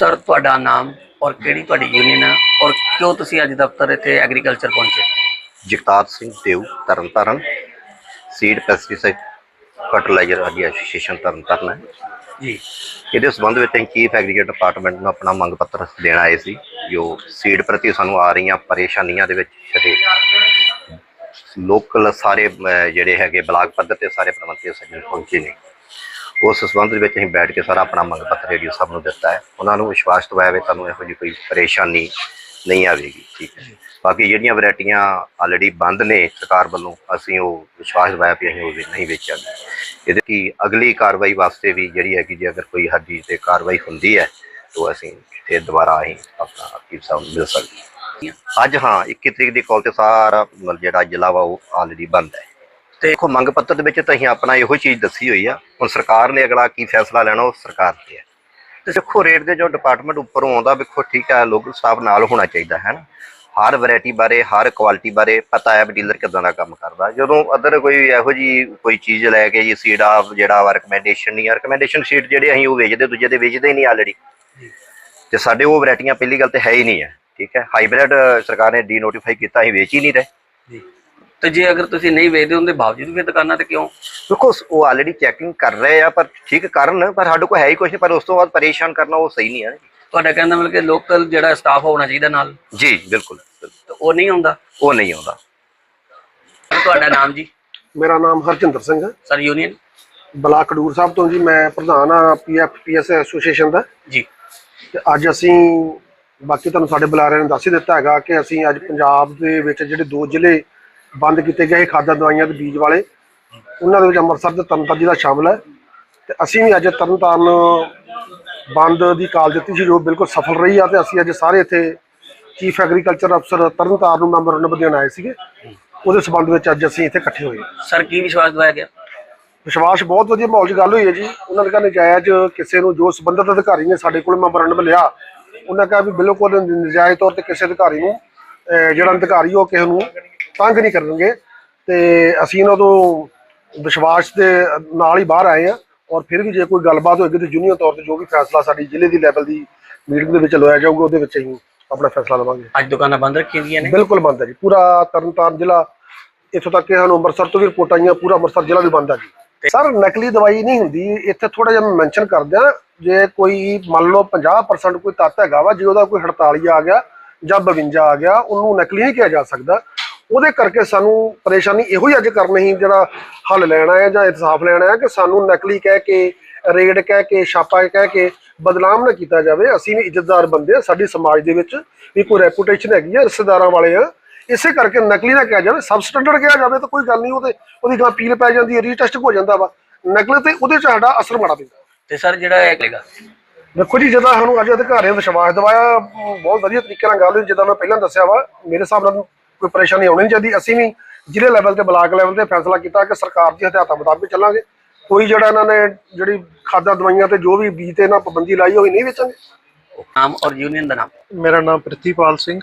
ਤੁਹਾਡਾ ਨਾਮ ਔਰ ਕਿਹੜੀ ਤੁਹਾਡੀ ਯੂਨੀਅਨ ਹੈ ਔਰ ਕਿਉਂ ਤੁਸੀਂ ਅੱਜ ਦਫ਼ਤਰ ਇੱਥੇ ਐਗਰੀਕਲਚਰ ਪਹੁੰਚੇ? Jagtar Singh Dev Tarn Taran. Seed pesticide fertilizer ਆਦੀ ਐਸੋਸੀਏਸ਼ਨ ਤਰਨਤਾਰਨ ਹੈ। ਜੀ। ਇਹਦੇ ਸੰਬੰਧ ਵਿੱਚ ਅਸੀਂ ਚੀਫ ਐਗਰੀਕਲਚਰ ਡਿਪਾਰਟਮੈਂਟ ਨੂੰ ਆਪਣਾ ਮੰਗ ਪੱਤਰ ਦੇਣ ਆਏ ਸੀ ਜੋ ਸੀਡ ਪ੍ਰਤੀ ਸਾਨੂੰ ਆ ਰਹੀਆਂ ਪਰੇਸ਼ਾਨੀਆਂ ਦੇ ਵਿੱਚ ਜਿਹੜੇ ਲੋਕਲ ਸਾਰੇ ਅਹ, ਜਿਹੜੇ ਹੈਗੇ ਬਲਾਕ ਪੱਧਰ ਤੇ ਸਾਰੇ ਪ੍ਰਬੰਧਕੀ ਸੱਜਣ ਪਹੁੰਚੇ ਨੇ। ਉਸ ਸੰਬੰਧ ਵਿੱਚ ਅਸੀਂ ਬੈਠ ਕੇ ਸਾਰਾ ਆਪਣਾ ਮੰਗ ਪੱਤਰ ਏਡੀਓ ਸਾਹਿਬ ਨੂੰ ਦਿੱਤਾ ਹੈ। ਉਹਨਾਂ ਨੂੰ ਵਿਸ਼ਵਾਸ ਦਿਵਾਇਆ ਵੀ ਤੁਹਾਨੂੰ ਇਹੋ ਜਿਹੀ ਕੋਈ ਪਰੇਸ਼ਾਨੀ ਨਹੀਂ ਆਵੇਗੀ। ਠੀਕ ਹੈ ਬਾਕੀ ਜਿਹੜੀਆਂ ਵੈਰਾਈਟੀਆਂ ਆਲਰੇਡੀ ਬੰਦ ਨੇ ਸਰਕਾਰ ਵੱਲੋਂ, ਅਸੀਂ ਉਹ ਵਿਸ਼ਵਾਸ ਦਿਵਾਇਆ ਵੀ ਅਸੀਂ ਉਹ ਵੀ ਨਹੀਂ ਵੇਚਾਂਗੇ। ਇਹਦੇ ਕੀ ਅਗਲੀ ਕਾਰਵਾਈ ਵਾਸਤੇ ਵੀ ਜਿਹੜੀ ਹੈ ਕਿ ਜੇ ਅਗਰ ਕੋਈ ਸਾਡੀ ਤੇ ਕਾਰਵਾਈ ਹੁੰਦੀ ਹੈ, ਤਾਂ ਅਸੀਂ ਫਿਰ ਦੁਬਾਰਾ ਅਸੀਂ ਆਪਣਾ ਅਕੀਬ ਸਾਹਿਬ ਨੂੰ ਮਿਲ ਸਕਦੇ ਹਾਂ। ਅੱਜ ਹਾਂ 21 ਤਰੀਕ ਦੀ ਕਾਲ ਤੇ ਸਾਰਾ ਮਤਲਬ ਜਿਹੜਾ ਜ਼ਿਲ੍ਹਾ ਵਾ ਉਹ ਆਲਰੇਡੀ ਬੰਦ ਹੈ। ਤੇ ਦੇਖੋ ਮੰਗ ਪੱਤਰ ਦੇ ਵਿੱਚ ਤਾਂ ਅਸੀਂ ਆਪਣਾ ਇਹੋ ਚੀਜ਼ ਦੱਸੀ ਹੋਈ ਆ। ਹੁਣ ਸਰਕਾਰ ਨੇ ਅਗਲਾ ਕੀ ਫੈਸਲਾ ਲੈਣਾ ਉਹ ਸਰਕਾਰ ਤੇ ਹੈ। ਤੇ ਦੇਖੋ ਰੇਟ ਦੇ ਜੋ ਡਿਪਾਰਟਮੈਂਟ ਉੱਪਰੋਂ ਆਉਂਦਾ ਵੇਖੋ ਠੀਕ ਹੈ ਲੋਕਲ ਸਾਹਿਬ ਨਾਲ ਹੋਣਾ ਚਾਹੀਦਾ ਹੈ ਨਾ? ਹਰ ਵੈਰਾਈਟੀ ਬਾਰੇ ਹਰ ਕੁਆਲਿਟੀ ਬਾਰੇ ਪਤਾ ਹੈ ਵੀ ਡੀਲਰ ਕਿਦਾਂ ਦਾ ਕੰਮ ਕਰਦਾ। ਜਦੋਂ ਅਦਰ ਕੋਈ ਇਹੋ ਜੀ ਕੋਈ ਚੀਜ਼ ਲੈ ਕੇ ਜੀ ਸੀਡ ਆ ਜਿਹੜਾ ਵਾ ਰეკਮੈਂਡੇਸ਼ਨ ਨਹੀਂ ਆ ਰეკਮੈਂਡੇਸ਼ਨ ਸ਼ੀਟ ਜਿਹੜੇ ਅਸੀਂ ਉਹ ਵੇਚਦੇ ਦੂਜੇ ਦੇ ਵੇਚਦੇ ਹੀ ਨਹੀਂ ਆਲਰੇਡੀ ਤੇ ਸਾਡੇ ਉਹ ਵੈਰਾਈਟੀਆਂ ਪਹਿਲੀ ਗੱਲ ਤੇ ਹੈ ਹੀ ਨਹੀਂ ਹੈ ਠੀਕ ਹੈ? ਹਾਈਬ੍ਰਿਡ ਸਰਕਾਰ ਨੇ ਡੀਨੋਟੀਫਾਈ ਕੀਤਾ ਅਸੀਂ ਵੇਚ ਹੀ ਨਹੀਂ ਰਹੇ। ਤੇ ਜੇ ਅਗਰ ਤੁਸੀਂ ਨਹੀਂ ਵੇਚਦੇ ਉਹਦੇ ਬਾਵਜੂਦ ਵੀ ਦੁਕਾਨਾਂ ਤੇ ਕਿਉਂ? ਦੇਖੋ ਉਹ ਆਲਰੇਡੀ ਚੈਕਿੰਗ ਕਰ ਰਹੇ ਆ ਪਰ ਠੀਕ ਕਰਨ ਪਰ ਸਾਡੇ ਕੋਲ ਹੈ ਹੀ ਕੁਝ ਨਹੀਂ ਪਰ ਉਸ ਤੋਂ ਬਾਅਦ ਪਰੇਸ਼ਾਨ ਕਰਨਾ ਉਹ ਸਹੀ ਨਹੀਂ ਹੈ ਤੁਹਾਡਾ ਕਹਿੰਦਾ ਮਤਲਬ ਕਿ ਲੋਕਲ ਜਿਹੜਾ ਸਟਾਫ ਹੋਣਾ ਚਾਹੀਦਾ ਨਾਲ? ਜੀ ਬਿਲਕੁਲ। ਉਹ ਨਹੀਂ ਹੁੰਦਾ ਉਹ ਨਹੀਂ ਆਉਂਦਾ। ਤੁਹਾਡਾ ਨਾਮ ਜੀ? ਮੇਰਾ ਨਾਮ ਹਰਜਿੰਦਰ ਸਿੰਘ ਹੈ। Sir union block Khadoor Sahib ਤੋਂ ਜੀ ਮੈਂ ਪ੍ਰਧਾਨ ਆ ਪੀਐਫਪੀਐਸ ਐਸੋਸੀਏਸ਼ਨ ਦਾ। ਜੀ। ਤੇ ਅੱਜ ਅਸੀਂ ਬਾਕੀ ਤੁਹਾਨੂੰ ਸਾਡੇ ਬੁਲਾਰਿਆਂ ਨੇ ਦੱਸ ਹੀ ਦਿੱਤਾ ਹੈਗਾ ਕਿ ਅਸੀਂ ਅੱਜ ਪੰਜਾਬ ਦੇ ਵਿੱਚ ਜਿਹੜੇ ਦੋ ਜ਼ਿਲ੍ਹੇ ਬੰਦ ਕੀਤੇ ਗਏ ਖਾਦਾਂ ਦਵਾਈਆਂ ਦੇ ਬੀਜ ਵਾਲੇ। ਉਹਨਾਂ ਦੇ ਵਿੱਚ ਅੰਮ੍ਰਿਤਸਰ ਤੇ ਤਰਨਤਾਰਨ ਜ਼ਿਲ੍ਹਾ ਸ਼ਾਮਲ ਹੈ। ਤੇ ਅਸੀਂ ਵੀ ਅੱਜ ਤਰਨਤਾਰਨ ਬੰਦ ਦੀ ਕਾਲ ਦਿੱਤੀ ਸੀ ਜੋ ਬਿਲਕੁਲ ਸਫਲ ਰਹੀ ਆ ਤੇ ਅਸੀਂ ਅੱਜ ਸਾਰੇ ਇੱਥੇ ਚੀਫ ਐਗਰੀਕਲਚਰ ਅਫਸਰ ਤਰਨਤਾਰਨ ਨੂੰ ਮੈਮੋਰੰਡਮ ਦੇਣ ਆਏ ਸੀਗੇ। ਉਹਦੇ ਸਬੰਧ ਵਿੱਚ ਅੱਜ ਅਸੀਂ ਇੱਥੇ ਇਕੱਠੇ ਹੋਏ ਸਰ ਕੀ ਵਿਸ਼ਵਾਸ ਦਿਵਾਇਆ ਗਿਆ? ਵਿਸ਼ਵਾਸ ਬਹੁਤ ਵਧੀਆ ਮਾਹੌਲ 'ਚ ਗੱਲ ਹੋਈ ਹੈ ਜੀ। ਉਹਨਾਂ ਨੇ ਕਿਹਾ ਨਜਾਇਜ਼ ਕਿਸੇ ਨੂੰ ਜੋ ਸੰਬੰਧਿਤ ਅਧਿਕਾਰੀ ਨੇ ਸਾਡੇ ਕੋਲ ਮੈਮੋਰੰਡਮ ਲਿਆ ਉਹਨਾਂ ਕਿਹਾ ਵੀ ਬਿਲਕੁਲ ਨਜਾਇਜ਼ ਤੌਰ ਤੇ ਕਿਸੇ ਅਧਿਕਾਰੀ ਨੂੰ ਜਿਹੜਾ ਅਧਿਕਾਰੀ ਉਹ ਕਿਸੇ ਨੂੰ ਤੰਗ ਨਹੀਂ ਕਰਨਗੇ ਤੇ ਅਸੀਂ ਉਹਨਾਂ ਤੋਂ ਵਿਸ਼ਵਾਸ ਦੇ ਨਾਲ ਹੀ ਬਾਹਰ ਆਏ ਆ ਔਰ ਫਿਰ ਵੀ ਜੇ ਕੋਈ ਗੱਲਬਾਤ ਹੋਏਗੀ ਤੇ ਜੂਨੀਅਰ ਤੌਰ ਤੇ ਜੋ ਵੀ ਫੈਸਲਾ ਸਾਡੀ ਜ਼ਿਲ੍ਹੇ ਦੀ ਲੈਵਲ ਦੀ ਮੀਟਿੰਗ ਦੇ ਵਿੱਚ ਲਿਆ ਜਾਊਗਾ ਉਹਦੇ ਵਿੱਚ ਅਸੀਂ ਆਪਣਾ ਫੈਸਲਾ ਲਵਾਂਗੇ। ਅੱਜ ਦੁਕਾਨਾਂ ਬੰਦ ਰੱਖੀਆਂ ਗਈਆਂ ਨੇ? ਬਿਲਕੁਲ ਬੰਦ ਹੈ ਜੀ। ਪੂਰਾ ਤਰਨਤਾਰਨ ਜ਼ਿਲ੍ਹਾ ਇੱਥੋਂ ਤੱਕ ਕਿ ਸਾਨੂੰ ਅੰਮ੍ਰਿਤਸਰ ਤੋਂ ਵੀ ਰਿਪੋਰਟਾਂ ਆਈਆਂ ਪੂਰਾ ਅੰਮ੍ਰਿਤਸਰ ਜ਼ਿਲ੍ਹਾ ਵੀ ਬੰਦ ਹੈ ਜੀ। ਸਰ ਨਕਲੀ ਦਵਾਈ ਨਹੀਂ ਹੁੰਦੀ। ਇੱਥੇ ਥੋੜਾ ਜਿਹਾ ਮੈਂ ਮੈਂਸ਼ਨ ਕਰ ਦਿਆਂ ਜੇ ਕੋਈ ਮੰਨ ਲਓ 50% ਕੋਈ ਤੱਤ ਹੈਗਾ ਵਾ ਜੇ ਉਹਦਾ ਕੋਈ 48 ਆ ਗਿਆ ਜਾਂ 52 ਆ ਗਿਆ ਉਹਨੂੰ ਨਕਲੀ ਨਹੀਂ ਕਿਹਾ ਜਾ ਸਕਦਾ। ਉਹਦੇ ਕਰਕੇ ਸਾਨੂੰ ਪਰੇਸ਼ਾਨੀ ਇਹੋ ਹੀ ਅੱਜ ਕਰਨੀ ਸੀ ਜਿਹੜਾ ਹੱਲ ਲੈਣਾ ਹੈ ਜਾਂ ਇਨਸਾਫ ਲੈਣਾ ਹੈ ਕਿ ਸਾਨੂੰ ਨਕਲੀ ਕਹਿ ਕੇ ਰੇਡ ਕਹਿ ਕੇ ਛਾਪਾ ਕਹਿ ਕੇ ਬਦਨਾਮ ਨਾ ਕੀਤਾ ਜਾਵੇ। ਅਸੀਂ ਵੀ ਇੱਜ਼ਤਦਾਰ ਬੰਦੇ ਆ ਸਾਡੀ ਸਮਾਜ ਦੇ ਵਿੱਚ ਵੀ ਕੋਈ ਰੈਪੂਟੇਸ਼ਨ ਹੈਗੀ ਆ ਰਿਸ਼ਤੇਦਾਰਾਂ ਵਾਲੇ ਆ। ਇਸੇ ਕਰਕੇ ਨਕਲੀ ਨਾ ਕਿਹਾ ਜਾਵੇ ਸਬ ਸਟੈਂਡਰਡ ਕਿਹਾ ਜਾਵੇ ਤਾਂ ਕੋਈ ਗੱਲ ਨਹੀਂ ਉਹਦੇ ਉਹਦੀ ਗਾਂ ਪੀਲ ਪੈ ਜਾਂਦੀ ਹੈ ਰੀਟੈਸਟ ਹੋ ਜਾਂਦਾ ਵਾ। ਨਕਲੀ ਤੇ ਉਹਦੇ ਚ ਸਾਡਾ ਅਸਰ ਮਾੜਾ ਪੈਂਦਾ। ਤੇ ਸਰ ਜਿਹੜਾ ਇਹ ਕਰੇਗਾ ਦੇਖੋ ਜੀ ਜਦੋਂ ਸਾਨੂੰ ਅੱਜ ਅਧਿਕਾਰੀਆਂ ਵਿਸ਼ਵਾਸ ਦਿਵਾਇਆ ਬਹੁਤ ਵਧੀਆ ਤਰੀਕੇ ਨਾਲ ਗੱਲ ਹੋਈ ਜਿੱਦਾਂ ਮੈਂ ਪਹਿਲਾਂ ਦੱਸਿਆ ਵਾ ਮੇਰੇ ਹਿਸਾਬ ਨਾਲ ਕੋਈ ਪਰੇਸ਼ਾਨੀ ਆਉਣੀ ਨਹੀਂ ਚਾਹੀਦੀ। ਅਸੀਂ ਵੀ ਜ਼ਿਲ੍ਹੇ ਲੈਵਲ ਤੇ ਬਲਾਕ ਲੈਵਲ ਤੇ ਫੈਸਲਾ ਕੀਤਾ ਕਿ ਸਰਕਾਰ ਦੀ ਹਦਾਇਤਾਂ ਮੁਤਾਬਿਕ ਚੱਲਾਂਗੇ। ਕੋਈ ਜਿਹੜਾ ਇਹਨਾਂ ਨੇ ਜਿਹੜੀ ਖਾਦਾਂ ਦਵਾਈਆਂ ਤੇ ਜੋ ਵੀ ਬੀਜ ਤੇ ਇਹਨਾਂ ਪਾਬੰਦੀ ਲਾਈ ਹੋਈ ਨਹੀਂ ਵੇਚਾਂਗੇ ਨਾਮ ਔਰ ਯੂਨੀਅਨ ਦਾ ਨਾਮ। ਮੇਰਾ ਨਾਮ ਪ੍ਰਿਤੀਪਾਲ ਸਿੰਘ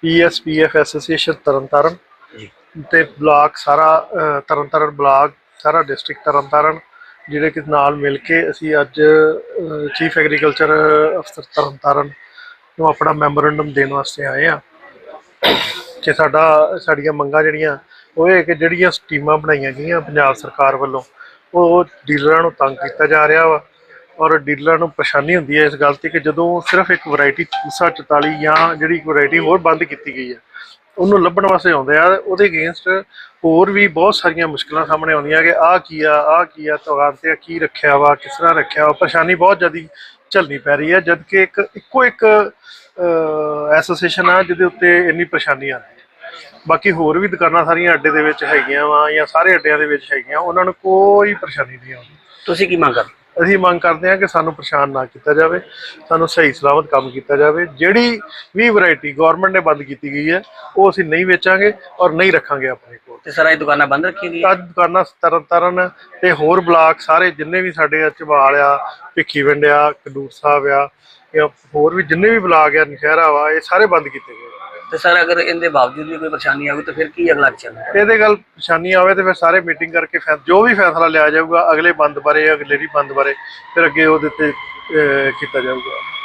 ਪੀਐਸਪੀਐਫ ਐਸੋਸੀਏਸ਼ਨ ਤਰਨਤਾਰਨ। ਜੀ। ਤੇ ਬਲਾਕ ਸਾਰਾ ਤਰਨਤਾਰਨ ਬਲਾਕ ਸਾਰਾ ਡਿਸਟ੍ਰਿਕਟ ਤਰਨਤਾਰਨ ਜਿਹੜੇ ਕਿ ਨਾਲ ਮਿਲ ਕੇ ਅਸੀਂ ਅੱਜ ਚੀਫ ਐਗਰੀਕਲਚਰ ਅਫਸਰ ਤਰਨਤਾਰਨ ਨੂੰ ਆਪਣਾ ਮੈਮੋਰੰਡਮ ਦੇਣ ਵਾਸਤੇ ਆਏ ਆ ਕਿ ਸਾਡਾ, ਸਾਡੀਆਂ ਮੰਗਾਂ ਜਿਹੜੀਆਂ, ਉਹ ਇਹ ਕਿ ਜਿਹੜੀਆਂ ਸਕੀਮਾਂ ਬਣਾਈਆਂ ਗਈਆਂ ਪੰਜਾਬ ਸਰਕਾਰ ਵੱਲੋਂ, ਉਹ ਡੀਲਰਾਂ ਨੂੰ ਤੰਗ ਕੀਤਾ ਜਾ ਰਿਹਾ ਵਾ ਔਰ ਡੀਲਰਾਂ ਨੂੰ ਪਰੇਸ਼ਾਨੀ ਹੁੰਦੀ ਹੈ ਇਸ ਗੱਲ ਤੇ ਕਿ ਜਦੋਂ ਸਿਰਫ ਇੱਕ ਵੈਰਾਈਟੀ 344 ਜਾਂ ਜਿਹੜੀ ਵੈਰਾਈਟੀ ਹੋਰ ਬੰਦ ਕੀਤੀ ਗਈ ਹੈ, ਉਹਨੂੰ ਲੱਭਣ ਵਾਸਤੇ ਆਉਂਦੇ ਆ, ਉਹਦੇ ਅਗੇਂਸਟ ਹੋਰ ਵੀ ਬਹੁਤ ਸਾਰੀਆਂ ਮੁਸ਼ਕਲਾਂ ਸਾਹਮਣੇ ਆਉਂਦੀਆਂ ਕਿ ਆਹ ਕੀ ਆ, ਆਹ ਕੀ ਆ ਦੁਕਾਨ ਤੇ ਕੀ ਰੱਖਿਆ ਵਾ, ਕਿਸ ਤਰ੍ਹਾਂ ਰੱਖਿਆ ਵਾ, ਪਰੇਸ਼ਾਨੀ ਬਹੁਤ ਜ਼ਿਆਦੀ ਝੱਲਣੀ ਪੈ ਰਹੀ ਹੈ ਜਦ ਕਿ ਇੱਕ ਇੱਕੋ ਇੱਕ ਐਸੋਸੀਏਸ਼ਨ ਆ ਜਿਹਦੇ ਉੱਤੇ ਇੰਨੀ ਪਰੇਸ਼ਾਨੀ ਆ ਰਹੀ ਬਾਕੀ ਹੋਰ ਵੀ ਦੁਕਾਨਾਂ ਸਾਰੀਆਂ ਅੱਡੇ ਦੇ ਵਿੱਚ ਹੈਗੀਆਂ ਵਾ ਜਾਂ ਸਾਰੇ ਅੱਡਿਆਂ ਦੇ ਵਿੱਚ ਹੈਗੀਆਂ ਉਹਨਾਂ ਨੂੰ ਕੋਈ ਪਰੇਸ਼ਾਨੀ ਨਹੀਂ ਆਉਂਦੀ। ਤੁਸੀਂ ਕੀ ਮੰਗ ਕਰਦੇ? ਅਸੀਂ ਮੰਗ ਕਰਦੇ ਹਾਂ ਕਿ ਸਾਨੂੰ ਪਰੇਸ਼ਾਨ ਨਾ ਕੀਤਾ ਜਾਵੇ ਸਾਨੂੰ ਸਹੀ ਸਲਾਮਤ ਕੰਮ ਕੀਤਾ ਜਾਵੇ। ਜਿਹੜੀ ਵੀ ਵੈਰਾਈਟੀ ਗਵਰਨਮੈਂਟ ਨੇ ਬੰਦ ਕੀਤੀ ਗਈ ਹੈ ਉਹ ਅਸੀਂ ਨਹੀਂ ਵੇਚਾਂਗੇ ਔਰ ਨਹੀਂ ਰੱਖਾਂਗੇ ਆਪਣੇ ਕੋਲ। ਤੇ ਸਰ ਇਹ ਦੁਕਾਨਾਂ ਬੰਦ ਰੱਖੀਆਂ ਗਈਆਂ? ਅੱਜ ਦੁਕਾਨਾਂ ਤਰਨ ਤਾਰਨ ਤੇ ਹੋਰ ਬਲਾਕ ਸਾਰੇ ਜਿੰਨੇ ਵੀ ਸਾਡੇ ਆ ਝਬਾਲ ਆ ਭਿੱਖੀ ਵਿੰਡ ਆ ਕਡੂਰ ਸਾਹਿਬ ਆ ਜਾਂ ਹੋਰ ਵੀ ਜਿੰਨੇ ਵੀ ਬਲਾਕ ਆ ਨਸ਼ਹਿਰਾ ਵਾ ਇਹ ਸਾਰੇ ਬੰਦ ਕੀਤੇ ਗਏ ਤੇ ਸਰ, ਅਗਰ ਇਹਦੇ ਬਾਵਜੂਦ ਵੀ ਕੋਈ ਪਰੇਸ਼ਾਨੀ ਆਵੇ ਤਾਂ ਫਿਰ ਕੀ ਅਗਲਾ ਐਕਸ਼ਨ ਇਹਦੇ ਗੱਲ ਪਰੇਸ਼ਾਨੀ ਆਵੇ ਤੇ ਫਿਰ ਸਾਰੇ ਮੀਟਿੰਗ ਕਰਕੇ ਫੈਸ- ਜੋ ਵੀ ਫੈਸਲਾ ਲਿਆ ਜਾਊਗਾ, ਅਗਲੇ ਬੰਦ ਬਾਰੇ, ਅਗਲੇ ਦੀ ਬੰਦ ਬਾਰੇ, ਫਿਰ ਅੱਗੇ ਉਹਦੇ ਤੇ ਕੀਤਾ ਜਾਊਗਾ।